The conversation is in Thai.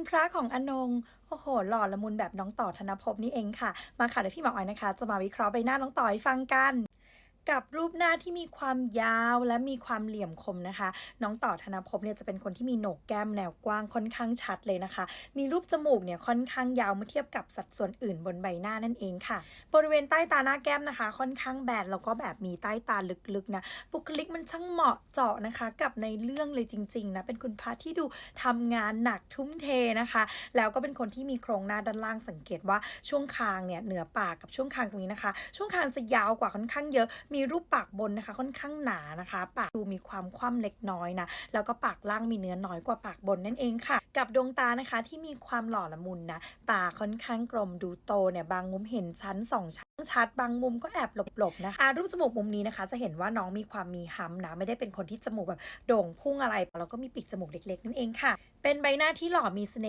คุณพระของอนงโอ้โห หล่อละมุนแบบน้องต่อธนภพนี่เองค่ะ มาค่ะเดี๋ยวพี่หมออ้อยนะคะ จะมาวิเคราะห์ใบหน้าน้องต่อให้ฟังกัน กับรูปหน้าที่มีความยาวและมีความเหลี่ยมคมนะคะ น้องต่อธนภพเนี่ยจะเป็นคนที่มีโหนกแก้มแนวกว้างค่อนข้างชัดเลยนะคะ มีรูปจมูกเนี่ยค่อนข้างยาวเมื่อเทียบกับสัดส่วนอื่นบนใบหน้านั่นเองค่ะ บริเวณใต้ตาหน้าแก้มนะคะ ค่อนข้างแบนแล้วก็แบบมีใต้ตาลึกๆนะบุคลิกมันช่างเหมาะเจาะนะคะ กับในเรื่องเลยจริงๆนะเป็นคุณพระที่ดูทำงานหนักทุ่มเทนะคะ แล้วก็เป็นคนที่มีโครงหน้าด้านล่างสังเกตว่าช่วงคางเนี่ยเหนือปากกับช่วงคางตรงนี้นะคะ ช่วงคางจะยาวกว่าค่อนข้างเยอะมีีรูปปากบนนะคะค่อนข้างหนานะคะ ปากดูมีความคว่ำเล็กน้อยนะ แล้วก็ปากล่างมีเนื้อน้อยกว่าปากบนนั่นเองค่ะ กับดวงตานะคะที่มีความหล่อละมุนนะ ตาค่อนข้างกลมดูโตเนี่ยบางมุมเห็นชั้นสองชั้นชัดบางมุมก็แอบหลบๆนะคะรูปจมูกมุมนี้นะคะ จะเห็นว่าน้องมีความมีฮัมนะไม่ได้เป็นคนที่จมูกแบบโด่งพุ่งอะไรแล้วก็มีปีกจมูกเล็กๆนั่นเองค่ะ เป็นใบหน้าที่หล่อมีเสน่ห์